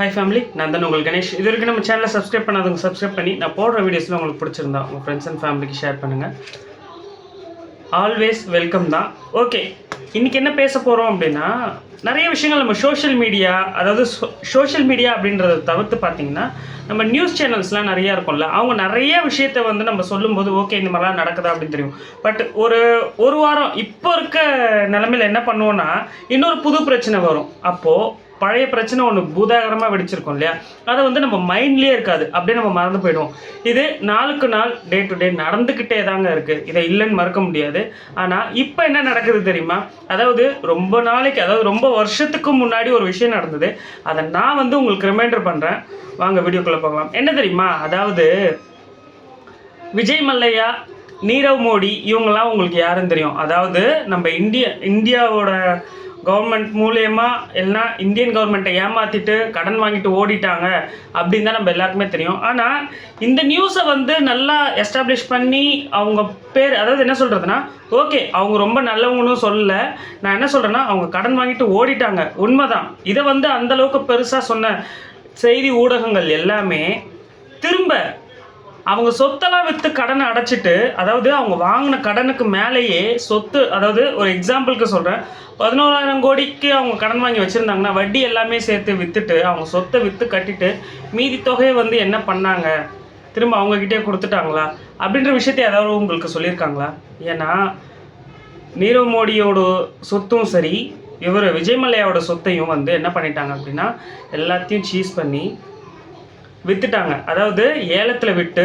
Hi family நான் தான் உங்கள் கணேஷ். இது வரைக்கும் நம்ம சேனலை சப்ஸ்கிரைப் பண்ணாதவங்க சப்ஸ்கிரைப் பண்ணி நான் போடுற வீடியோஸில் உங்களுக்கு பிடிச்சிருந்தா உங்கள் ஃப்ரெண்ட்ஸ் அண்ட் ஃபேமிலிக்கு ஷேர் பண்ணுங்கள் ஆல்வேஸ் வெல்கம் தான். ஓகே இன்றைக்கி என்ன பேச போகிறோம் அப்படின்னா நிறைய விஷயங்கள் நம்ம சோஷியல் மீடியா அதாவது சோஷியல் மீடியா அப்படின்றத தவிர்த்து பார்த்தீங்கன்னா நம்ம நியூஸ் சேனல்ஸ்லாம் நிறையா இருக்கும்ல. அவங்க நிறைய விஷயத்த வந்து நம்ம சொல்லும்போது ஓகே இந்த மாதிரிலாம் நடக்குதா அப்படின்னு தெரியும். பட் ஒரு ஒரு வாரம் இப்போ இருக்க நிலமையில என்ன பண்ணுவோன்னா இன்னொரு புது பிரச்சனை வரும். அப்போது பழைய பிரச்சனை ஒன்று பூதாகரமாக வெடிச்சிருக்கோம் இல்லையா? அதை வந்து நம்ம மைண்ட்லேயே இருக்காது. அப்படியே நம்ம மறந்து போயிடுவோம். இது நாளுக்கு நாள் டே டு டே நடந்துக்கிட்டே தாங்க இருக்குது இதை இல்லைன்னு மறக்க முடியாது. ஆனால் இப்போ என்ன நடக்குது தெரியுமா? அதாவது ரொம்ப நாளைக்கு அதாவது ரொம்ப வருஷத்துக்கு முன்னாடி ஒரு விஷயம் நடந்தது. அதை நான் வந்து உங்களுக்கு ரிமைண்டர் பண்ணுறேன் வாங்க வீடியோக்குள்ளே போகலாம். என்ன தெரியுமா? அதாவது விஜய் மல்லையா நீரவ் மோடி இவங்கெல்லாம் உங்களுக்கு யாருன்னு தெரியும். அதாவது நம்ம இந்திய இந்தியாவோட கவர்மெண்ட் மூலயமா இல்லைனா இந்தியன் கவர்மெண்ட்டை ஏமாற்றிட்டு கடன் வாங்கிட்டு ஓடிட்டாங்க அப்படின்னு தான் நம்ம எல்லாருக்குமே தெரியும். ஆனால் இந்த நியூஸை வந்து நல்லா எஸ்டாப்ளிஷ் பண்ணி அவங்க பேர் அதாவது என்ன சொல்கிறதுனா ஓகே அவங்க ரொம்ப நல்லவங்கன்னு சொல்லல. நான் என்ன சொல்கிறேன்னா அவங்க கடன் வாங்கிட்டு ஓடிட்டாங்க. உண்மைதான். இதை வந்து அந்த அளவுக்கு பெருசாக சொன்ன செய்தி ஊடகங்கள் எல்லாமே திரும்ப அவங்க சொத்தெல்லாம் விற்று கடனை அடைச்சிட்டு அதாவது அவங்க வாங்கின கடனுக்கு மேலேயே சொத்து அதாவது ஒரு எக்ஸாம்பிளுக்கு சொல்கிறேன் பதினோராயிரம் கோடிக்கு அவங்க கடன் வாங்கி வச்சுருந்தாங்கன்னா வட்டி எல்லாமே சேர்த்து விற்றுட்டு அவங்க சொத்தை விற்று கட்டிட்டு மீதி தொகையை வந்து என்ன பண்ணாங்க? திரும்ப அவங்கக்கிட்டே கொடுத்துட்டாங்களா? அப்படின்ற விஷயத்தை ஏதாவது உங்களுக்கு சொல்லியிருக்காங்களா? ஏன்னா நீரவ் மோடியோட சொத்தும் சரி இவர் விஜய் மல்லையாவோட சொத்தையும் வந்து என்ன பண்ணிட்டாங்க அப்படின்னா எல்லாத்தையும் சீஸ் பண்ணி விற்றுட்டாங்க அதாவது ஏலத்தில் விட்டு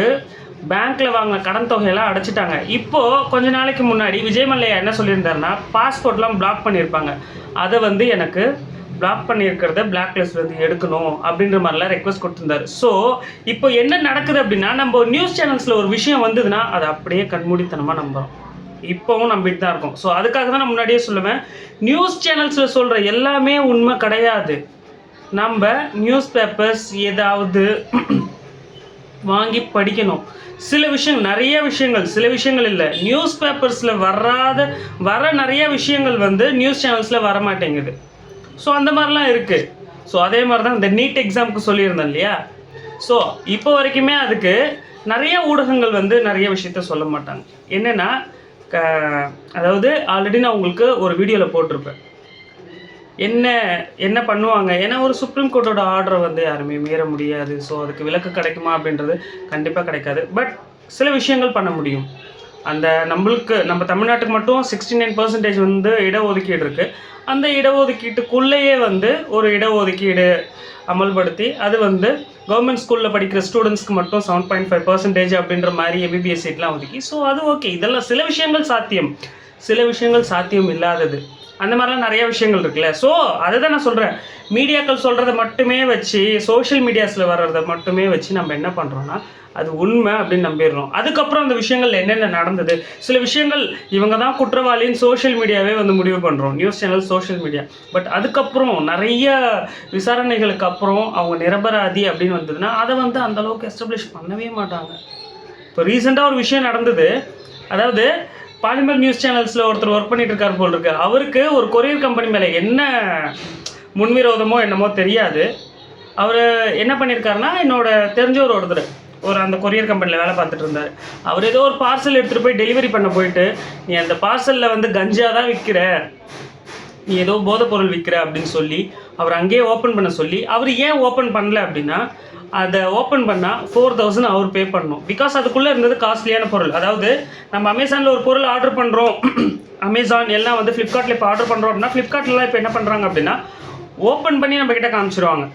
பேங்க்கில் வாங்கின கடன் தொகையெல்லாம் அடைச்சிட்டாங்க. இப்போது கொஞ்ச நாளைக்கு முன்னாடி விஜய் மல்லையா என்ன சொல்லியிருந்தாருன்னா பாஸ்போர்ட்லாம் பிளாக் பண்ணியிருப்பாங்க. அதை வந்து எனக்கு பிளாக் பண்ணியிருக்கிறத பிளாக் லிஸ்ட் வந்து எடுக்கணும் அப்படின்ற மாதிரிலாம் ரெக்வஸ்ட் கொடுத்துருந்தாரு. ஸோ இப்போ என்ன நடக்குது அப்படின்னா நம்ம நியூஸ் சேனல்ஸில் ஒரு விஷயம் வந்ததுன்னா அதை அப்படியே கண்மூடித்தனமாக நம்புகிறோம் இப்போவும் நம்பிட்டு தான் இருக்கோம். ஸோ அதுக்காக தான் நான் முன்னாடியே சொல்லுவேன். நியூஸ் சேனல்ஸில் சொல்கிற எல்லாமே உண்மை கிடையாது. நம்ம நியூஸ் பேப்பர்ஸ் ஏதாவது வாங்கி படிக்கணும். சில விஷயங்கள் நிறைய விஷயங்கள் சில விஷயங்கள் இல்லை. நியூஸ் பேப்பர்ஸில் வராத வர நிறைய விஷயங்கள் வந்து நியூஸ் சேனல்ஸில் வர மாட்டேங்குது ஸோ அந்த மாதிரிலாம் இருக்குது ஸோ அதே மாதிரி தான் இந்த நீட் எக்ஸாமுக்கு சொல்லியிருந்தேன் இல்லையா? ஸோ இப்போ வரைக்குமே அதுக்கு நிறைய ஊடகங்கள் வந்து நிறைய விஷயத்த சொல்ல மாட்டாங்க. என்னென்னா க அதாவது ஆல்ரெடி நான் உங்களுக்கு ஒரு வீடியோவில் போட்டிருப்பேன். என்ன என்ன பண்ணுவாங்க? ஏன்னா ஒரு சுப்ரீம் கோர்ட்டோட ஆர்டரை வந்து யாருமே மீற முடியாது. ஸோ அதுக்கு விலக்கு கிடைக்குமா அப்படின்றது கண்டிப்பாக கிடைக்காது. பட் சில விஷயங்கள் பண்ண முடியும். அந்த நம்மளுக்கு நம்ம தமிழ்நாட்டுக்கு மட்டும் சிக்ஸ்டி நைன் பர்சன்டேஜ் வந்து இடஒதுக்கீடு இருக்குது அந்த இடஒதுக்கீட்டுக்குள்ளேயே வந்து ஒரு இடஒதுக்கீடு அமல்படுத்தி அது வந்து கவர்மெண்ட் ஸ்கூலில் படிக்கிற ஸ்டூடெண்ட்ஸ்க்கு மட்டும் செவன் பாயிண்ட் ஃபைவ் பர்சன்டேஜ் அப்படின்ற மாதிரி எபிபிஎஸ் சீட்லாம் ஒதுக்கி. ஸோ அது ஓகே இதெல்லாம் சில விஷயங்கள் சாத்தியம். சில விஷயங்கள் சாத்தியம் இல்லாதது. அந்த மாதிரிலாம் நிறைய விஷயங்கள் இருக்குல்ல. ஸோ அதை தான் நான் சொல்கிறேன் மீடியாக்கள் சொல்கிறத மட்டுமே வச்சு சோஷியல் மீடியாஸில் வர்றதை மட்டுமே வச்சு நம்ம என்ன பண்ணுறோன்னா அது உண்மை அப்படின்னு நம்பிடுறோம். அதுக்கப்புறம் அந்த விஷயங்கள் என்னென்ன நடந்தது? சில விஷயங்கள் இவங்க தான் குற்றவாளின்னு சோஷியல் மீடியாவே வந்து முடிவு பண்ணுறோம் news channel social media but அதுக்கப்புறம் நிறைய விசாரணைகளுக்கு அப்புறம் அவங்க நிரபராதி அப்படின்னு வந்ததுன்னா அதை வந்து அந்த அளவுக்கு எஸ்டாப்ளிஷ் பண்ணவே மாட்டாங்க. இப்போ ரீசெண்டாக ஒரு விஷயம் நடந்தது. அதாவது பாலிமர் நியூஸ் சேனல்ஸில் ஒருத்தர் ஒர்க் பண்ணிட்டு இருக்கார் போல் இருக்கு அவருக்கு ஒரு கொரியர் கம்பெனி மேலே என்ன முன்விரோதமோ என்னமோ தெரியாது. அவர் என்ன பண்ணியிருக்காருன்னா என்னோட தெரிஞ்ச ஒரு ஒருத்தர் ஒரு அந்த கொரியர் கம்பெனியில் வேலை பார்த்துட்டு இருந்தார். அவர் ஏதோ ஒரு பார்சல் எடுத்துகிட்டு போய் டெலிவரி பண்ண போயிட்டு நீ அந்த பார்சலில் வந்து கஞ்சா தான் விற்கிற நீ ஏதோ போதைப் பொருள் விற்கிற அப்படின்னு சொல்லி அவர் அங்கேயே ஓப்பன் பண்ண சொல்லி அவர் ஏன் ஓப்பன் பண்ணல அப்படின்னா அதை ஓப்பன் பண்ணால் ஃபோர் தௌசண்ட் அவர் பே பண்ணணும். பிகாஸ் அதுக்குள்ளே இருந்தது காஸ்ட்லியான பொருள். அதாவது நம்ம அமேசானில் ஒரு பொருள் ஆர்டர் பண்ணுறோம் அமேசான் எல்லாம் வந்து ஃப்ளிப்கார்ட்டில் இப்போ ஆர்டர் பண்ணுறோம் அப்படின்னா ஃப்ளிப்கார்ட்லாம் இப்போ என்ன பண்ணுறாங்க அப்படின்னா ஓப்பன் பண்ணி நம்ம காமிச்சிருவாங்க.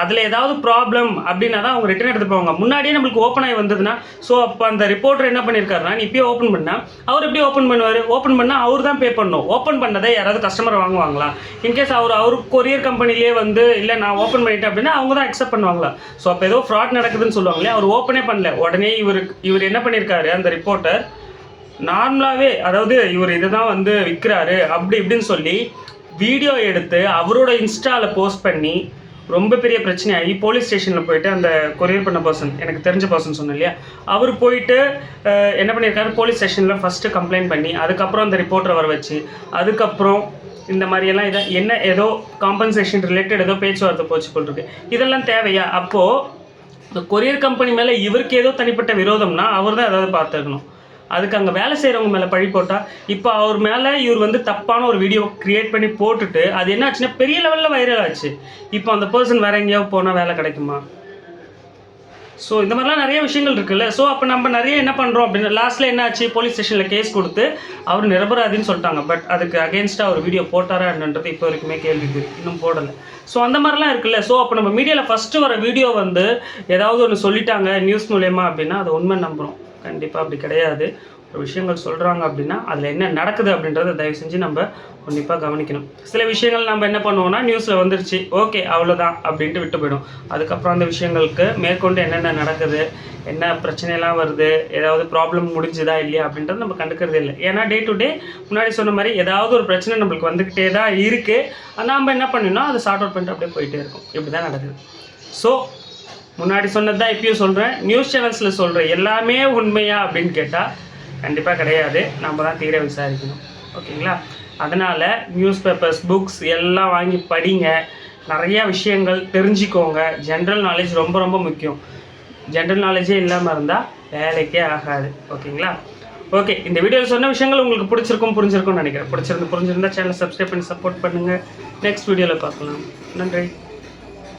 அதில் ஏதாவது ப்ராப்ளம் அப்படின்னா தான் அவங்க ரிட்டர்ன் எடுத்து போவாங்க முன்னாடியே நம்மளுக்கு ஓப்பன் ஆகி வந்ததுன்னா ஸோ அப்போ அந்த ரிப்போர்ட்டர் என்ன பண்ணியிருக்காருன்னா நீ இப்பயே ஓப்பன் பண்ணால் அவர் எப்படி ஓப்பன் பண்ணுவார்? ஓப்பன் பண்ணால் அவர் தான் பே பண்ணணும் ஓப்பன் பண்ணதை யாராவது கஸ்டமர் வாங்குவாங்களா? இன்கேஸ் அவர் அவர் கொரியர் கம்பெனிலேயே வந்து இல்லை நான் ஓப்பன் பண்ணிட்டேன் அப்படின்னா அவங்க தான் அக்செப்ட் பண்ணுவாங்களா? ஸோ அப்போ ஏதோ ஃப்ராட் நடக்குதுன்னு சொல்லுவாங்களே அவர் ஓப்பனே பண்ணல. உடனே இவர் இவர் என்ன பண்ணியிருக்காரு அந்த ரிப்போர்ட்டர் நார்மலாகவே அதாவது இவர் இதை தான் வந்து விற்கிறாரு அப்படி இப்படின்னு சொல்லி வீடியோ எடுத்து அவரோட இன்ஸ்டாவில் போஸ்ட் பண்ணி ரொம்ப பெரிய பிரச்சனையாகி போலீஸ் ஸ்டேஷனில் போயிட்டு அந்த கொரியர் பண்ண பர்சன் எனக்கு தெரிஞ்ச பர்சன் சொன்னேன் இல்லையா? அவர் போயிட்டு என்ன பண்ணியிருக்காரு? போலீஸ் ஸ்டேஷனில் ஃபஸ்ட்டு கம்ப்ளைண்ட் பண்ணி அதுக்கப்புறம் அந்த ரிப்போர்ட்டரை வர வச்சு அதுக்கப்புறம் இந்த மாதிரியெல்லாம் இதை என்ன ஏதோ காம்பன்சேஷன் ரிலேட்டட் ஏதோ பேச்சுவார்த்தை போச்சு போட்டிருக்கு இதெல்லாம் தேவையா? அப்போது இந்த கொரியர் கம்பெனி மேலே இவருக்கு ஏதோ தனிப்பட்ட விரோதம்னா அவர் தான் ஏதாவது பார்த்துக்கணும் அதுக்கு அங்கே வேலை செய்கிறவங்க மேலே பழி போட்டால் இப்போ அவர் மேலே இவர் வந்து தப்பான ஒரு வீடியோ க்ரியேட் பண்ணி போட்டுட்டு அது என்ன ஆச்சுன்னா பெரிய லெவலில் வைரல் ஆச்சு. இப்போ அந்த பர்சன் வேறு எங்கேயாவது போனால் வேலை கிடைக்குமா? ஸோ இந்த மாதிரிலாம் நிறைய விஷயங்கள் இருக்குல்ல. ஸோ அப்போ நம்ம நிறைய என்ன பண்ணுறோம் அப்படின்னு லாஸ்ட்டில் என்ன ஆச்சு? போலீஸ் ஸ்டேஷனில் கேஸ் கொடுத்து அவர் நிரபராதின்னு சொல்லிட்டாங்க. பட் அதுக்கு அகேன்ஸ்டாக ஒரு வீடியோ போட்டாரா என்னன்றது இப்போ வரைக்குமே கேள்விக்கு இன்னும் போடலை. ஸோ அந்த மாதிரிலாம் இருக்குல்ல. ஸோ அப்போ நம்ம மீடியாவில் ஃபஸ்ட்டு வர வீடியோ வந்து ஏதாவது ஒன்று சொல்லிட்டாங்க நியூஸ் மூலயமா அப்படின்னா அதை உண்மை நம்புகிறோம் கண்டிப்பாக அப்படி கிடையாது. ஒரு விஷயங்கள் சொல்கிறாங்க அப்படின்னா அதில் என்ன நடக்குது அப்படின்றத தயவு செஞ்சு நம்ம உன்னிப்பாக கவனிக்கணும். சில விஷயங்கள் நம்ம என்ன பண்ணுவோம்னா நியூஸில் வந்துருச்சு ஓகே அவ்வளோதான் அப்படின்ட்டு விட்டு போயிடும். அதுக்கப்புறம் அந்த விஷயங்களுக்கு மேற்கொண்டு என்னென்ன நடக்குது என்ன பிரச்சனையெல்லாம் வருது ஏதாவது ப்ராப்ளம் முடிஞ்சுதா இல்லையா அப்படின்றது நம்ம கண்டுக்கிறதே இல்லை. ஏன்னா டே டு டே முன்னாடி சொன்ன மாதிரி ஏதாவது ஒரு பிரச்சனை நம்மளுக்கு வந்துக்கிட்டே தான் இருக்குது நாம் என்ன பண்ணணும்னா அதை சார்ட் அவுட் பண்ணிட்டு அப்படியே போயிட்டே இருக்கும். இப்படி தான் நடக்குது. ஸோ முன்னாடி சொன்னது தான் இப்பயும் சொல்கிறேன் நியூஸ் சேனல்ஸில் சொல்கிற எல்லாமே உண்மையா அப்படின்னு கேட்டால் கண்டிப்பாக கிடையாது. நம்ம தான் தீர விசாரிக்கணும். ஓகேங்களா? அதனால் நியூஸ் பேப்பர்ஸ் புக்ஸ் எல்லாம் வாங்கி படிங்க. நிறையா விஷயங்கள் தெரிஞ்சுக்கோங்க. ஜென்ரல் நாலேஜ் ரொம்ப ரொம்ப முக்கியம். ஜென்ரல் நாலேஜே இல்லாமல் இருந்தால் வேலைக்கே ஆகாது. ஓகேங்களா? ஓகே இந்த வீடியோவில் சொன்ன விஷயங்கள் உங்களுக்கு பிடிச்சிருக்கும் புரிஞ்சிருக்கும்னு நினைக்கிறேன். பிடிச்சிருந்து புரிஞ்சிருந்தா சேனல் சப்ஸ்கிரைப் பண்ணி சப்போர்ட் பண்ணுங்கள் நெக்ஸ்ட் வீடியோவில் பார்க்கலாம். நன்றி.